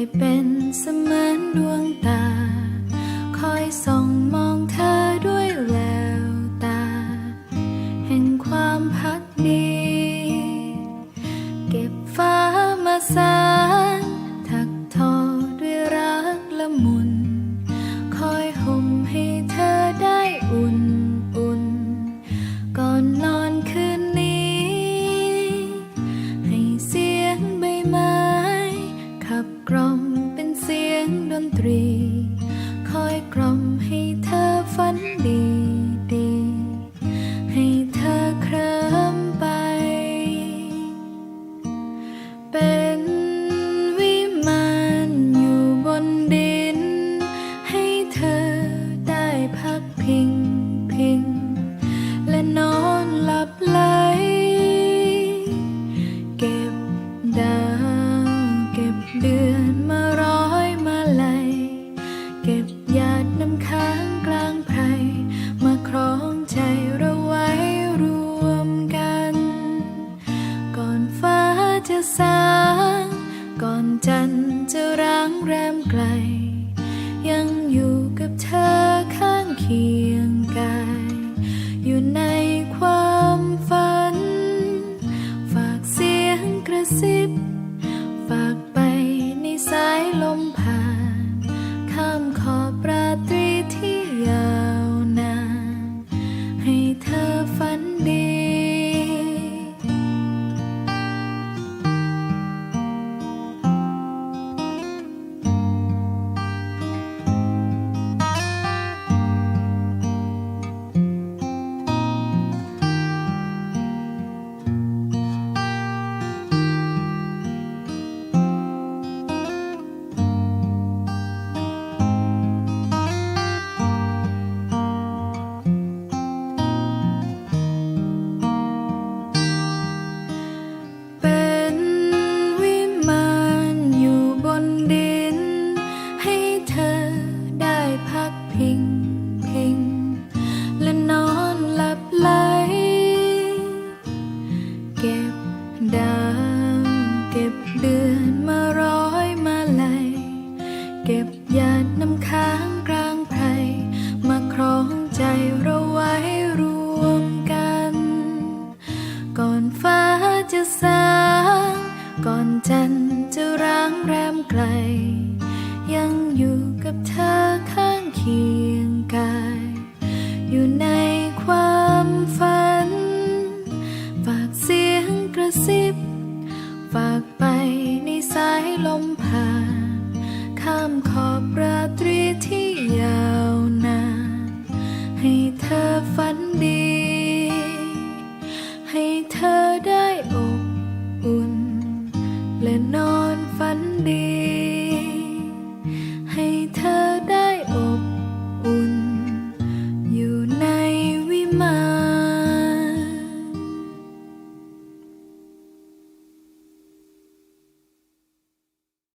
ไเป็นเสมือนดวงตา คอยส่องมองเธอด้วยแววตา แห่งความพักดี สางก่อนจันจะร้างแรมไกล ยังอยู่กับเธอข้างเคียง 听。 ฝากไปในสายลมผ่าน ข้ามขอบราตรีที่ยาวนาน ให้เธอฝันดี ให้เธอได้อบอุ่น และนอนฝันดี ให้เธอได้อบอุ่น อยู่ในวิมาน